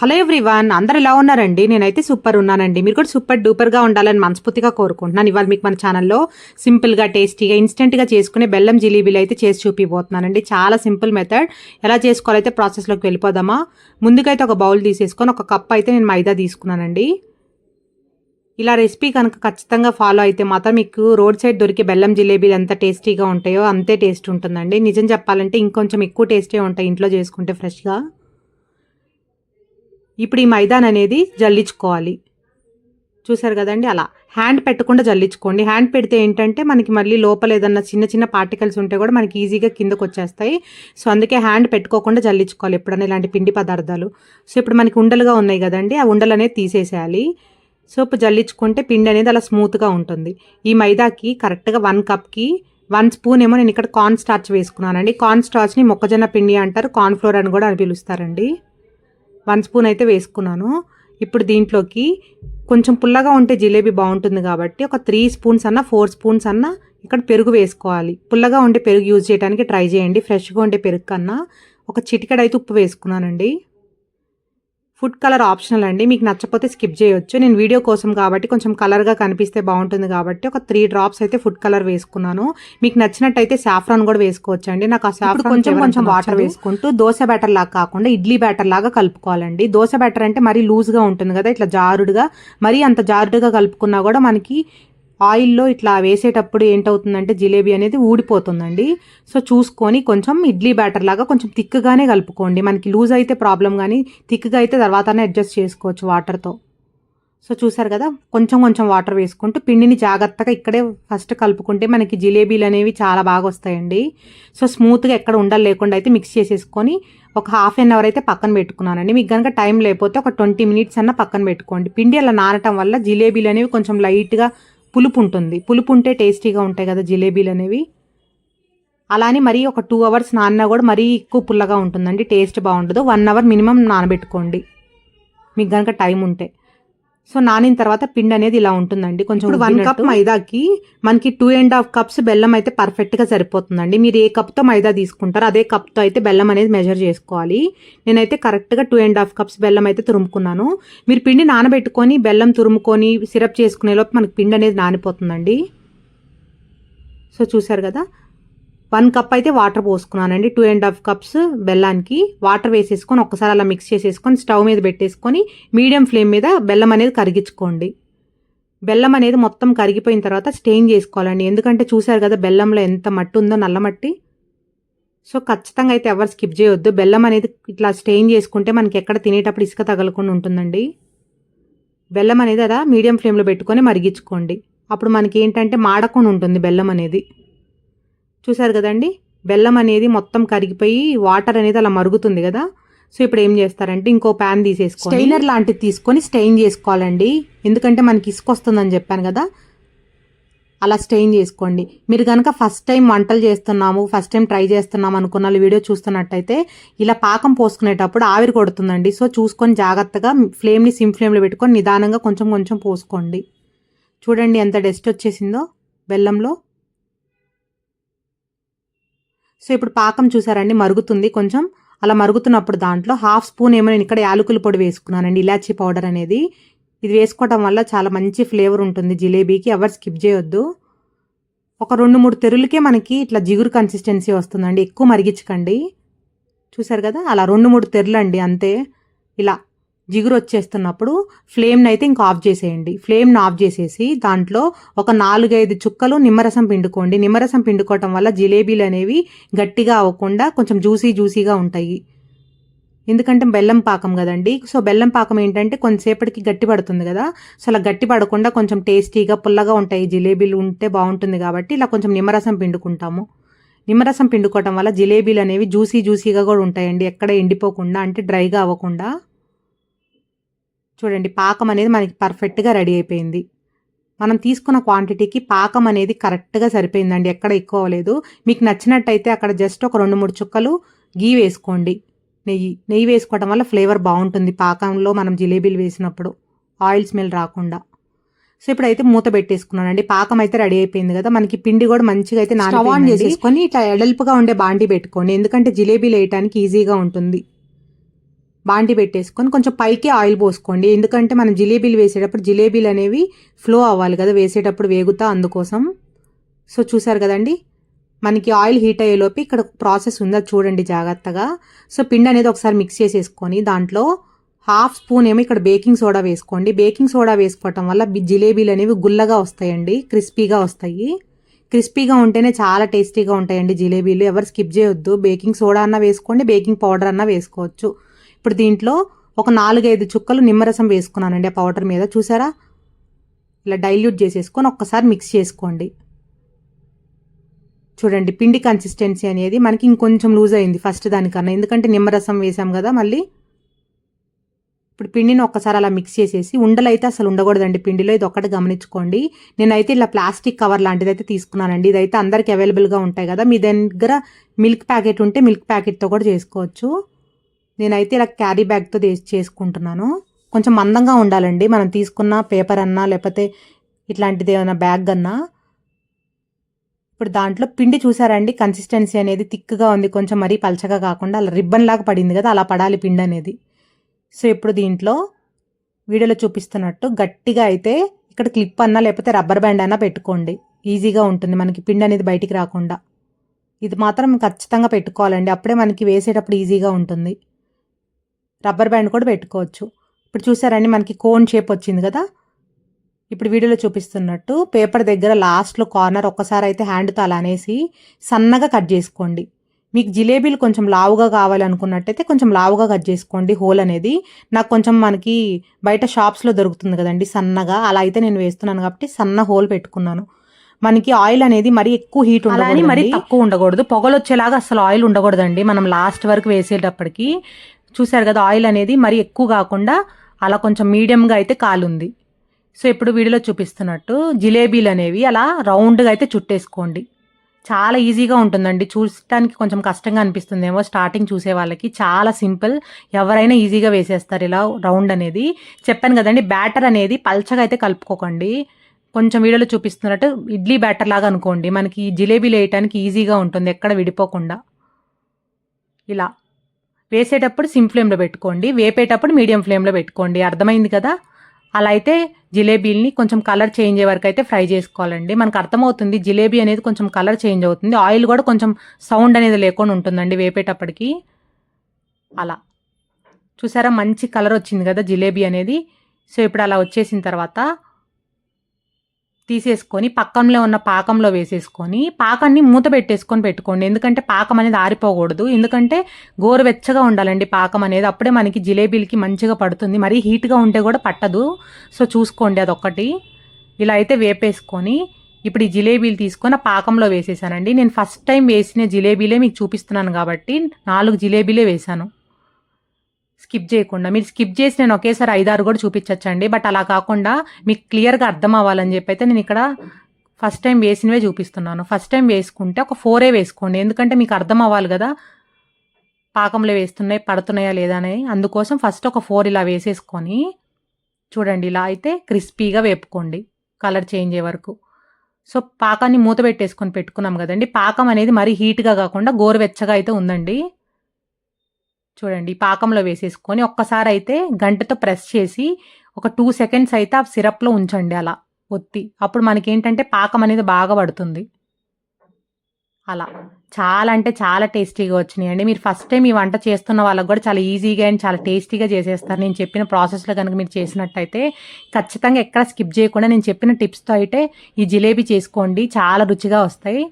Hello everyone అందరు ఎలా ఉన్నారండి? నేనైతే సూపర్ ఉన్నానండి. మీరు కూడా సూపర్ డూపర్గా ఉండాలని మనస్ఫూర్తిగా కోరుకుంటున్నాను. ఇవాళ మీకు మన ఛానల్లో సింపుల్గా టేస్టీగా ఇన్స్టెంట్గా చేసుకునే బెల్లం జిలేబీలు అయితే చేసి చూపిపోతున్నానండి చాలా సింపుల్ మెథడ్. ఎలా చేసుకోవాలైతే ప్రాసెస్లోకి వెళ్ళిపోదామా? ముందుకైతే ఒక బౌల్ తీసేసుకొని ఒక కప్ అయితే నేను మైదా తీసుకున్నానండి. ఇలా రెసిపీ కనుక ఖచ్చితంగా ఫాలో అయితే మాత్రం మీకు రోడ్ సైడ్ దొరికే బెల్లం జిలేబీలు ఎంత టేస్టీగా ఉంటాయో అంతే టేస్ట్ ఉంటుందండి. నిజం చెప్పాలంటే ఇంకొంచెం ఎక్కువ టేస్టే ఉంటాయి ఇంట్లో చేసుకుంటే ఫ్రెష్గా. ఇప్పుడు ఈ మైదాన్ అనేది జల్లించుకోవాలి. చూసారు కదండి అలా. హ్యాండ్ పెట్టకుండా జల్లించుకోండి. హ్యాండ్ పెడితే ఏంటంటే మనకి మళ్ళీ లోపల ఏదన్నా చిన్న చిన్న పార్టికల్స్ ఉంటే కూడా మనకి ఈజీగా కిందకు వచ్చేస్తాయి. సో అందుకే హ్యాండ్ పెట్టుకోకుండా జల్లించుకోవాలి ఎప్పుడైనా ఇలాంటి పిండి పదార్థాలు. సో ఇప్పుడు మనకి ఉండలుగా ఉన్నాయి కదండి ఆ ఉండలు అనేది తీసేసేయాలి. సో ఇప్పుడు జల్లించుకుంటే పిండి అనేది అలా స్మూత్గా ఉంటుంది. ఈ మైదాకి కరెక్ట్గా వన్ కప్కి వన్ స్పూన్ ఏమో నేను ఇక్కడ కార్న్ స్టార్చ్ వేసుకున్నానండి. కార్న్ స్టార్చ్ని మొక్కజొన్న పిండి అంటారు కార్న్ ఫ్లోర్ అని కూడా అని పిలుస్తారండి. వన్ స్పూన్ అయితే వేసుకున్నాను. ఇప్పుడు దీంట్లోకి కొంచెం పుల్లగా ఉంటే జిలేబీ బాగుంటుంది కాబట్టి ఒక త్రీ స్పూన్స్ అన్న ఫోర్ స్పూన్స్ అన్న ఇక్కడ పెరుగు వేసుకోవాలి. పుల్లగా ఉండే పెరుగు యూజ్ చేయడానికి ట్రై చేయండి. ఫ్రెష్గా ఉండే పెరుగు కన్నా. ఒక చిటికెడ అయితే ఉప్పు వేసుకున్నానండి. ఫుడ్ కలర్ ఆప్షనల్ అండి. మీకు నచ్చకపోతే స్కిప్ చేయొచ్చు. నేను వీడియో కోసం కాబట్టి కొంచెం కలర్గా కనిపిస్తే బాగుంటుంది కాబట్టి ఒక త్రీ డ్రాప్స్ అయితే ఫుడ్ కలర్ వేసుకున్నాను. మీకు నచ్చినట్టయితే సాఫ్రాన్ కూడా వేసుకోవచ్చు అండి నాకు ఆ సాఫ్రాన్ కొంచెం కొంచెం వాటర్ వేసుకుంటూ దోశ బ్యాటర్ లాగా కాకుండా ఇడ్లీ బ్యాటర్ లాగా కలుపుకోవాలండి. దోశ బ్యాటర్ అంటే మరీ లూజ్గా ఉంటుంది కదా ఇట్లా జారుడుగా మరీ అంత జారుడుగా కలుపుకున్నా కూడా మనకి ఆయిల్లో ఇట్లా వేసేటప్పుడు ఏంటవుతుందంటే జిలేబీ అనేది ఊడిపోతుందండి. సో చూసుకొని కొంచెం ఇడ్లీ బ్యాటర్ లాగా కొంచెం థిక్గానే కలుపుకోండి. మనకి లూజ్ అయితే ప్రాబ్లం కానీ థిక్గా అయితే తర్వాతనే అడ్జస్ట్ చేసుకోవచ్చు వాటర్తో. సో చూసారు కదా కొంచెం కొంచెం వాటర్ వేసుకుంటూ పిండిని జాగ్రత్తగా ఇక్కడే ఫస్ట్ కలుపుకుంటే మనకి జిలేబీలు అనేవి చాలా బాగా వస్తాయండి. సో స్మూత్గా ఎక్కడ ఉండాలి లేకుండా అయితే మిక్స్ చేసేసుకొని ఒక హాఫ్ అన్ అవర్ అయితే పక్కన పెట్టుకున్నానండి. మీకు కనుక టైం లేకపోతే ఒక ట్వంటీ మినిట్స్ అన్న పక్కన పెట్టుకోండి. పిండి అలా నానటం వల్ల జిలేబీలు అనేవి కొంచెం లైట్గా పులుపు ఉంటుంది పులుపు ఉంటే టేస్టీగా ఉంటాయి కదా జిలేబీలు అనేవి. అలానే మరీ ఒక టూ అవర్స్ నానినా కూడా మరీ ఎక్కువ పుల్లగా ఉంటుందండి. టేస్ట్ బాగుండదు. వన్ అవర్ మినిమం నానబెట్టుకోండి. మీకు కనుక టైం ఉంటే సో నానిన తర్వాత పిండి అనేది ఇలా ఉంటుందండి. కొంచెం వన్ కప్ మైదాకి మనకి టూ అండ్ హాఫ్ కప్స్ బెల్లం అయితే పర్ఫెక్ట్గా సరిపోతుందండి. మీరు ఏ కప్తో మైదా తీసుకుంటారో అదే కప్తో అయితే బెల్లం అనేది మెజర్ చేసుకోవాలి. నేనైతే కరెక్ట్గా టూ అండ్ హాఫ్ కప్స్ బెల్లం అయితే తురుముకున్నాను. మీరు పిండి నానబెట్టుకొని బెల్లం తురుముకొని సిరప్ చేసుకునే లోపు మనకి పిండి అనేది నానిపోతుందండి. సో చూసారు కదా? వన్ కప్ అయితే వాటర్ పోసుకున్నానండి. టూ అండ్ హాఫ్ కప్స్ బెల్లానికి వాటర్ వేసేసుకొని ఒక్కసారి అలా మిక్స్ చేసేసుకొని స్టవ్ మీద పెట్టేసుకొని మీడియం ఫ్లేమ్ మీద బెల్లం అనేది కరిగించుకోండి. బెల్లం అనేది మొత్తం కరిగిపోయిన తర్వాత స్టెయిన్ చేసుకోవాలండి. ఎందుకంటే చూశారు కదా బెల్లంలో ఎంత మట్టి ఉందో నల్ల మట్టి. సో ఖచ్చితంగా అయితే ఎవరు స్కిప్ చేయొద్దు. బెల్లం అనేది ఇట్లా స్టెయిన్ చేసుకుంటే మనకి ఎక్కడ తినేటప్పుడు ఇసుక తగలకుండా ఉంటుందండి. బెల్లం అనేది అలా మీడియం ఫ్లేమ్లో పెట్టుకొని మరిగించుకోండి. అప్పుడు మనకి ఏంటంటే మాడకుండా ఉంటుంది బెల్లం అనేది. చూసారు కదండి? బెల్లం అనేది మొత్తం కరిగిపోయి వాటర్ అనేది అలా మరుగుతుంది కదా. సో ఇప్పుడు ఏం చేస్తారంటే ఇంకో ప్యాన్ తీసేసుకోండి స్టెయినర్ లాంటిది తీసుకొని స్టెయిన్ చేసుకోవాలండి. ఎందుకంటే మనకి ఇసుక వస్తుందని చెప్పాను కదా. అలా స్టెయిన్ చేసుకోండి. మీరు కనుక ఫస్ట్ టైం వంటలు చేస్తున్నాము ఫస్ట్ టైం ట్రై చేస్తున్నాం అనుకున్న వాళ్ళు వీడియో చూస్తున్నట్టయితే ఇలా పాకం పోసుకునేటప్పుడు ఆవిరి కొడుతుందండి. సో చూసుకొని జాగ్రత్తగా ఫ్లేమ్ని సిమ్ ఫ్లేమ్లో పెట్టుకొని నిదానంగా కొంచెం కొంచెం పోసుకోండి. చూడండి ఎంత డస్ట్ వచ్చేసిందో బెల్లంలో. సో ఇప్పుడు పాకం చూసారండి మరుగుతుంది కొంచెం. అలా మరుగుతున్నప్పుడు దాంట్లో హాఫ్ స్పూన్ ఏమో నేను ఇక్కడ యాలకుల పొడి వేసుకున్నానండి ఇలాచీ పౌడర్ అనేది. ఇది వేసుకోవడం వల్ల చాలా మంచి ఫ్లేవర్ ఉంటుంది జిలేబీకి ఎవరు స్కిప్ చేయొద్దు. ఒక రెండు మూడు తెరులకే మనకి ఇట్లా జిగురు కన్సిస్టెన్సీ వస్తుందండి ఎక్కువ మరిగించకండి. చూసారు కదా అలా రెండు మూడు తెరులు అండి అంతే. ఇలా జిగురు వచ్చేస్తున్నప్పుడు ఫ్లేమ్ని అయితే ఇంకా ఆఫ్ చేసేయండి. ఫ్లేమ్ని ఆఫ్ చేసేసి దాంట్లో ఒక నాలుగైదు చుక్కలు నిమ్మరసం పిండుకోండి. నిమ్మరసం పిండుకోవటం వల్ల జిలేబీలు అనేవి గట్టిగా అవ్వకుండా కొంచెం జ్యూసీ జ్యూసీగా ఉంటాయి. ఎందుకంటే బెల్లం పాకం కదండి. సో బెల్లం పాకం ఏంటంటే కొంతసేపటికి గట్టి పడుతుంది కదా. సో అలా గట్టి పడకుండా కొంచెం టేస్టీగా పుల్లగా ఉంటాయి. జిలేబీలు ఉంటే బాగుంటుంది కాబట్టి ఇలా కొంచెం నిమ్మరసం పిండుకుంటాము. నిమ్మరసం పిండుకోవటం వల్ల జిలేబీలు అనేవి జ్యూసీ జ్యూసీగా కూడా ఉంటాయండి. ఎక్కడ ఎండిపోకుండా అంటే డ్రైగా అవ్వకుండా. చూడండి పాకం అనేది మనకి పర్ఫెక్ట్గా రెడీ అయిపోయింది. మనం తీసుకున్న క్వాంటిటీకి పాకం అనేది కరెక్ట్గా సరిపోయిందండి ఎక్కడ ఎక్కువ అవ్వలేదు. మీకు నచ్చినట్టయితే అక్కడ జస్ట్ ఒక రెండు మూడు చుక్కలు గీ వేసుకోండి. నెయ్యి నెయ్యి వేసుకోవడం వల్ల ఫ్లేవర్ బాగుంటుంది పాకంలో మనం జిలేబీలు వేసినప్పుడు ఆయిల్ స్మెల్ రాకుండా. సో ఇప్పుడైతే మూత పెట్టేసుకున్నానండి. పాకం అయితే రెడీ అయిపోయింది కదా మనకి పిండి కూడా మంచిగా అయితే స్టవ్ ఆన్ చేసేసుకొని ఇట్లా ఎడల్పుగా ఉండే బాండి పెట్టుకోండి ఎందుకంటే జిలేబీలు వేయటానికి ఈజీగా ఉంటుంది. బాండి పెట్టేసుకొని కొంచెం పైకి ఆయిల్ పోసుకోండి. ఎందుకంటే మనం జిలేబీలు వేసేటప్పుడు జిలేబీలు అనేవి ఫ్లో అవ్వాలి కదా వేసేటప్పుడు వేగుతా అందుకోసం. సో చూసారు కదండి? మనకి ఆయిల్ హీట్ అయ్యేలోపు ఇక్కడ ప్రాసెస్ ఉందా చూడండి జాగ్రత్తగా. సో పిండి అనేది ఒకసారి మిక్స్ చేసేసుకొని దాంట్లో హాఫ్ స్పూన్ ఏమో ఇక్కడ బేకింగ్ సోడా వేసుకోండి. బేకింగ్ సోడా వేసుకోవటం వల్ల జిలేబీలు అనేవి గుల్లగా వస్తాయండి క్రిస్పీగా వస్తాయి. క్రిస్పీగా ఉంటేనే చాలా టేస్టీగా ఉంటాయండి జిలేబీలు. ఎవరు స్కిప్ చేయొద్దు. బేకింగ్ సోడా అన్న వేసుకోండి బేకింగ్ పౌడర్ అన్న వేసుకోవచ్చు. ఇప్పుడు దీంట్లో ఒక నాలుగైదు చుక్కలు నిమ్మరసం వేసుకున్నానండి ఆ పౌడర్ మీద. చూసారా? ఇలా డైల్యూట్ చేసేసుకొని ఒక్కసారి మిక్స్ చేసుకోండి. చూడండి పిండి కన్సిస్టెన్సీ అనేది మనకి ఇంకొంచెం లూజ్ అయింది ఫస్ట్ దానికన్నా. ఎందుకంటే నిమ్మరసం వేసాం కదా మళ్ళీ. ఇప్పుడు పిండిని ఒక్కసారి అలా మిక్స్ చేసేసి ఉండలు అయితే అసలు ఉండకూడదండి పిండిలో. ఇది ఒక్కటి గమనించుకోండి. నేనైతే ఇలా ప్లాస్టిక్ కవర్ లాంటిది అయితే తీసుకున్నానండి. ఇదైతే అందరికి అవైలబుల్గా ఉంటాయి కదా. మీ దగ్గర మిల్క్ ప్యాకెట్ ఉంటే మిల్క్ ప్యాకెట్తో కూడా చేసుకోవచ్చు. నేనైతే ఇలా క్యారీ బ్యాగ్తో చేసుకుంటున్నాను. కొంచెం మందంగా ఉండాలండి. మనం తీసుకున్న పేపర్ అన్నా లేకపోతే ఇట్లాంటిది ఏమైనా బ్యాగ్ అన్నా. ఇప్పుడు దాంట్లో పిండి చూసారండి? కన్సిస్టెన్సీ అనేది థిక్గా ఉంది. కొంచెం మరీ పలచగా కాకుండా అలా రిబ్బన్ లాగా పడింది కదా అలా పడాలి పిండి అనేది. సో ఇప్పుడు దీంట్లో వీడియోలో చూపిస్తున్నట్టు గట్టిగా అయితే ఇక్కడ క్లిప్ అన్నా లేకపోతే రబ్బర్ బ్యాండ్ అన్నా పెట్టుకోండి. ఈజీగా ఉంటుంది. మనకి పిండి అనేది బయటికి రాకుండా. ఇది మాత్రం ఖచ్చితంగా పెట్టుకోవాలండి. అప్పుడే మనకి వేసేటప్పుడు ఈజీగా ఉంటుంది. రబ్బర్ బ్యాండ్ కూడా పెట్టుకోవచ్చు. ఇప్పుడు చూసారండి మనకి కోన్ షేప్ వచ్చింది కదా? ఇప్పుడు వీడియోలో చూపిస్తున్నట్టు పేపర్ దగ్గర లాస్ట్లో కార్నర్ ఒక్కసారి అయితే హ్యాండ్తో అలా అనేసి సన్నగా కట్ చేసుకోండి. మీకు జిలేబీలు కొంచెం లావుగా కావాలనుకున్నట్టయితే కొంచెం లావుగా కట్ చేసుకోండి. హోల్ అనేది నాకు కొంచెం మనకి బయట షాప్స్లో దొరుకుతుంది కదండి సన్నగా. అలా అయితే నేను వేస్తున్నాను కాబట్టి సన్న హోల్ పెట్టుకున్నాను. మనకి ఆయిల్ అనేది మరీ ఎక్కువ హీట్ ఉండాలి మరీ తక్కువ ఉండకూడదు. పొగలు వచ్చేలాగా అసలు ఆయిల్ ఉండకూడదండి. మనం లాస్ట్ వరకు వేసేటప్పటికి చూశారు కదా ఆయిల్ అనేది మరీ ఎక్కువ కాకుండా అలా కొంచెం మీడియంగా అయితే కాలుంది. సో ఇప్పుడు వీడియోలో చూపిస్తున్నట్టు జిలేబీలు అనేవి అలా రౌండ్గా అయితే చుట్టేసుకోండి. చాలా ఈజీగా ఉంటుందండి. చూడటానికి కొంచెం కష్టంగా అనిపిస్తుందేమో స్టార్టింగ్ చూసే వాళ్ళకి. చాలా సింపుల్. ఎవరైనా ఈజీగా వేసేస్తారు ఇలా రౌండ్ అనేది. చెప్పాను కదండి బ్యాటర్ అనేది పల్చగా అయితే కలుపుకోకండి. కొంచెం వీడియోలో చూపిస్తున్నట్టు ఇడ్లీ బ్యాటర్ లాగా అనుకోండి. మనకి జిలేబీలు వేయటానికి ఈజీగా ఉంటుంది ఎక్కడ విడిపోకుండా. ఇలా. వేసేటప్పుడు సిమ్ ఫ్లేమ్లో పెట్టుకోండి వేపేటప్పుడు మీడియం ఫ్లేమ్లో పెట్టుకోండి. అర్థమైంది కదా? అలా అయితే జిలేబీల్ని కొంచెం కలర్ చేంజ్ అయ్యే వరకు అయితే ఫ్రై చేసుకోవాలండి. మనకు అర్థమవుతుంది జిలేబీ అనేది కొంచెం కలర్ చేంజ్ అవుతుంది. ఆయిల్ కూడా కొంచెం సౌండ్ అనేది లేకుండా ఉంటుందండి వేపేటప్పటికి. అలా. చూసారా? మంచి కలర్ వచ్చింది కదా జిలేబీ అనేది. సో ఇప్పుడు అలా వచ్చేసిన తర్వాత తీసేసుకొని పక్కనలో ఉన్న పాకంలో వేసేసుకొని పాకాన్ని మూత పెట్టేసుకొని పెట్టుకోండి. ఎందుకంటే పాకం అనేది ఆరిపోకూడదు. ఎందుకంటే గోరువెచ్చగా ఉండాలండి పాకం అనేది. అప్పుడే మనకి జిలేబీలకి మంచిగా పడుతుంది. మరీ హీట్గా ఉంటే కూడా పట్టదు. సో చూసుకోండి అదొక్కటి. ఇలా అయితే వేపేసుకొని ఇప్పుడు ఈ జిలేబీలు తీసుకొని ఆ పాకంలో వేసేసానండి. నేను ఫస్ట్ టైం వేసిన జిలేబీలే మీకు చూపిస్తున్నాను కాబట్టి నాలుగు జిలేబీలే వేశాను స్కిప్ చేయకుండా. మీరు స్కిప్ చేసి నేను ఒకేసారి ఐదారు కూడా చూపించచ్చండి. బట్ అలా కాకుండా మీకు క్లియర్గా అర్థం అవ్వాలని చెప్పి అయితే నేను ఇక్కడ ఫస్ట్ టైం వేసినవే చూపిస్తున్నాను. ఫస్ట్ టైం వేసుకుంటే ఒక ఫోరే వేసుకోండి. ఎందుకంటే మీకు అర్థం అవ్వాలి కదా. పాకంలో వేస్తున్నాయి పడుతున్నాయా లేదా అని అందుకోసం ఫస్ట్ ఒక ఫోర్ ఇలా వేసేసుకొని చూడండి ఇలా అయితే క్రిస్పీగా వేపుకోండి కలర్ చేంజ్ అయ్యే వరకు. సో పాకాన్ని మూత పెట్టేసుకొని పెట్టుకున్నాం కదండి. పాకం అనేది మరీ హీట్గా కాకుండా గోరువెచ్చగా అయితే ఉందండి. చూడండి పాకంలో వేసేసుకొని ఒక్కసారి అయితే గంటతో ప్రెస్ చేసి ఒక టూ సెకండ్స్ అయితే ఆ సిరప్లో ఉంచండి అలా ఒత్తి. అప్పుడు మనకేంటంటే పాకం అనేది బాగా పడుతుంది. అలా. చాలా అంటే చాలా టేస్టీగా వచ్చినాయి అండి మీరు ఫస్ట్ టైం ఈ వంట చేస్తున్న వాళ్ళకి కూడా చాలా ఈజీగా అండ్ చాలా టేస్టీగా చేసేస్తారు. నేను చెప్పిన ప్రాసెస్లో కనుక మీరు చేసినట్టయితే ఖచ్చితంగా ఎక్కడ స్కిప్ చేయకుండా నేను చెప్పిన టిప్స్తో అయితే ఈ జిలేబీ చేసుకోండి. చాలా రుచిగా వస్తాయి.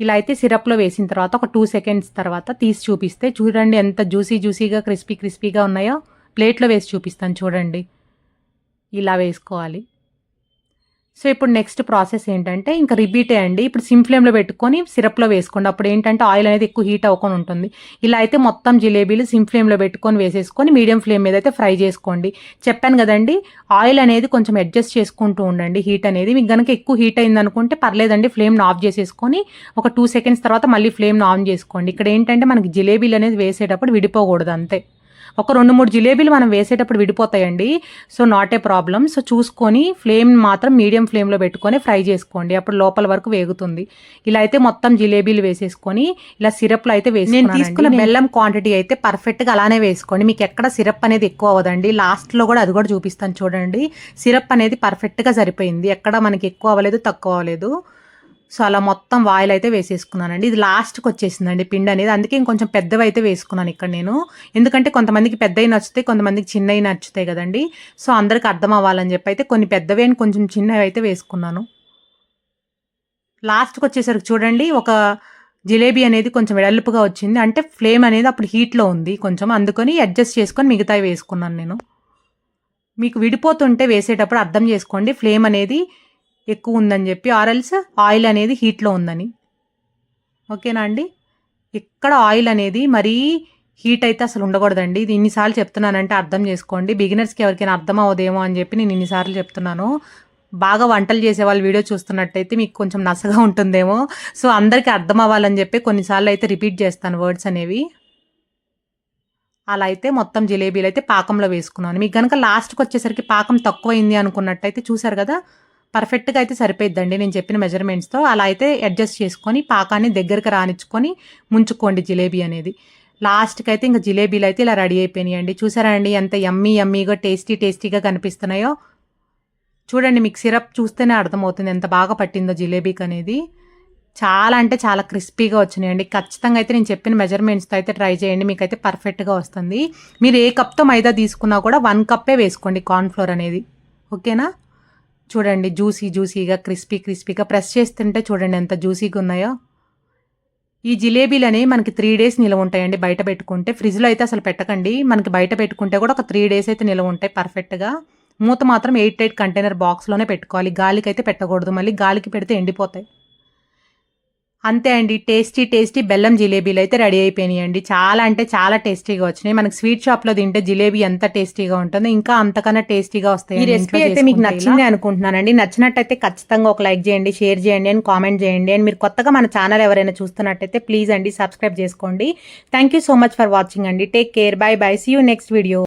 ఇలా అయితే సిరప్లో వేసిన తర్వాత ఒక టూ సెకండ్స్ తర్వాత తీసి చూపిస్తే చూడండి ఎంత జ్యూసీ జ్యూసీగా క్రిస్పీ క్రిస్పీగా ఉన్నాయో. ప్లేట్లో వేసి చూపిస్తాను చూడండి. ఇలా వేసుకోవాలి. సో ఇప్పుడు నెక్స్ట్ ప్రాసెస్ ఏంటంటే ఇంకా రిపీటే అండి. ఇప్పుడు సిమ్ ఫ్లేమ్లో పెట్టుకొని సిరప్లో వేసుకోండి. అప్పుడు ఏంటంటే ఆయిల్ అనేది ఎక్కువ హీట్ అవ్వకుండా ఉంటుంది. ఇలా అయితే మొత్తం జిలేబీలు సిమ్ ఫ్లేమ్లో పెట్టుకొని వేసేసుకొని మీడియం ఫ్లేమ్ మీద అయితే ఫ్రై చేసుకోండి. చెప్పాను కదండి ఆయిల్ అనేది కొంచెం అడ్జస్ట్ చేసుకుంటూ ఉండండి. హీట్ అనేది మీకు కనుక ఎక్కువ హీట్ అయింది అనుకుంటే పర్లేదండి. ఫ్లేమ్ని ఆఫ్ చేసేసుకొని ఒక టూ సెకండ్స్ తర్వాత మళ్ళీ ఫ్లేమ్ ఆన్ చేసుకోండి. ఇక్కడ ఏంటంటే మనకి జిలేబీలు అనేది వేసేటప్పుడు విడిపోకూడదు అంతే. ఒక రెండు మూడు జిలేబీలు మనం వేసేటప్పుడు విడిపోతాయండి. So not a problem so చూసుకొని ఫ్లేమ్ మాత్రం మీడియం ఫ్లేమ్లో పెట్టుకొని ఫ్రై చేసుకోండి. అప్పుడు లోపల వరకు వేగుతుంది. ఇలా అయితే మొత్తం జిలేబీలు వేసేసుకొని ఇలా సిరప్లో అయితే వేసి నేను తీసుకున్న బెల్లం క్వాంటిటీ అయితే పర్ఫెక్ట్గా అలానే వేసుకోండి. మీకు ఎక్కడ సిరప్ అనేది ఎక్కువ అవ్వదండి. లాస్ట్లో కూడా అది కూడా చూపిస్తాను చూడండి. సిరప్ అనేది పర్ఫెక్ట్గా సరిపోయింది. ఎక్కడ మనకి ఎక్కువ అవ్వలేదు తక్కువ అవ్వలేదు. సో అలా మొత్తం వాయిల్ అయితే వేసేసుకున్నానండి. ఇది లాస్ట్కి వచ్చేసిందండి పిండి అనేది అందుకే ఇంకొంచెం పెద్దవి అయితే వేసుకున్నాను ఇక్కడ నేను. ఎందుకంటే కొంతమందికి పెద్దవి నచ్చుతాయి కొంతమందికి చిన్నవి నచ్చుతాయి కదండి. సో అందరికి అర్థం అవ్వాలని చెప్పి అయితే కొన్ని పెద్దవి అని కొంచెం చిన్నవి అయితే వేసుకున్నాను. లాస్ట్కి వచ్చేసరికి చూడండి ఒక జిలేబీ అనేది కొంచెం వెడల్పుగా వచ్చింది. అంటే ఫ్లేమ్ అనేది అప్పుడు హీట్లో ఉంది కొంచెం. అందుకని అడ్జస్ట్ చేసుకొని మిగతావి వేసుకున్నాను నేను. మీకు విడిపోతుంటే వేసేటప్పుడు అర్థం చేసుకోండి. ఫ్లేమ్ అనేది ఎక్కువ ఉందని చెప్పి ఆర్ఎల్స్ ఆయిల్ అనేది హీట్లో ఉందని. ఓకేనా అండి? ఇక్కడ ఆయిల్ అనేది మరీ హీట్ అయితే అసలు ఉండకూడదండి. ఇది ఇన్నిసార్లు చెప్తున్నానంటే అర్థం చేసుకోండి. బిగినర్స్కి ఎవరికైనా అర్థం అవదేమో అని చెప్పి నేను ఇన్నిసార్లు చెప్తున్నాను. బాగా వంటలు చేసే వాళ్ళు వీడియో చూస్తున్నట్టయితే మీకు కొంచెం నసగా ఉంటుందేమో. సో అందరికీ అర్థం అవ్వాలని చెప్పి కొన్నిసార్లు అయితే రిపీట్ చేస్తాను వర్డ్స్ అనేవి. అలా అయితే మొత్తం జిలేబీలు అయితే పాకంలో వేసుకున్నాను. మీకు కనుక లాస్ట్కి వచ్చేసరికి పాకం తక్కువైంది అనుకున్నట్టయితే చూసారు కదా పర్ఫెక్ట్గా అయితే సరిపోయిద్దండి. నేను చెప్పిన మెజర్మెంట్స్తో అలా అయితే అడ్జస్ట్ చేసుకొని పాకాన్ని దగ్గరికి రానిచ్చుకొని ముంచుకోండి జిలేబీ అనేది. లాస్ట్కి అయితే ఇంకా జిలేబీలు అయితే ఇలా రెడీ అయిపోయినాయండి. చూసారా అండి ఎంత యమ్మీ యమ్మీగా టేస్టీ టేస్టీగా కనిపిస్తున్నాయో. చూడండి మీకు సిరప్ చూస్తేనే అర్థమవుతుంది ఎంత బాగా పట్టిందో జిలేబీకి అనేది. చాలా అంటే చాలా క్రిస్పీగా వచ్చినాయండి. ఖచ్చితంగా అయితే నేను చెప్పిన మెజర్మెంట్స్తో అయితే ట్రై చేయండి. మీకు అయితే పర్ఫెక్ట్గా వస్తుంది. మీరు ఏ కప్తో మైదా తీసుకున్నా కూడా వన్ కప్పే వేసుకోండి కార్న్ఫ్లోర్ అనేది. ఓకేనా? చూడండి జ్యూసీ జ్యూసీగా క్రిస్పీ క్రిస్పీగా ప్రెస్ చేస్తుంటే చూడండి ఎంత జ్యూసీగా ఉన్నాయో. ఈ జిలేబీలు అనేవి మనకి త్రీ డేస్ నిలవ ఉంటాయండి బయట పెట్టుకుంటే. ఫ్రిడ్జ్లో అయితే అసలు పెట్టకండి. మనకి బయట పెట్టుకుంటే కూడా ఒక త్రీ డేస్ అయితే నిలవ ఉంటాయి పర్ఫెక్ట్గా. మూత మాత్రం ఎయిట్ ఎయిట్ కంటైనర్ బాక్స్లోనే పెట్టుకోవాలి. గాలికి అయితే పెట్టకూడదు. మళ్ళీ గాలికి పెడితే ఎండిపోతాయి. అంతే అండి. టేస్టీ టేస్టీ బెల్లం జిలేబీలు అయితే రెడీ అయిపోయినాయండి. చాలా అంటే చాలా టేస్టీగా వచ్చినాయి. మనకి స్వీట్ షాప్లో తింటే జిలేబీ ఎంత టేస్టీగా ఉంటుందో ఇంకా అంతకన్నా టేస్టీగా వస్తాయి ఈ రెసిపీ అయితే మీకు నచ్చింది అనుకుంటున్నానండి. నచ్చినట్టయితే ఖచ్చితంగా ఒక లైక్ చేయండి షేర్ చేయండి అని కామెంట్ చేయండి. అండ్ మీరు కొత్తగా మన ఛానల్ ఎవరైనా చూస్తున్నట్టయితే ప్లీజ్ అండి సబ్స్క్రైబ్ చేసుకోండి. Thank you so much for watching అండి. Take care bye bye see you next video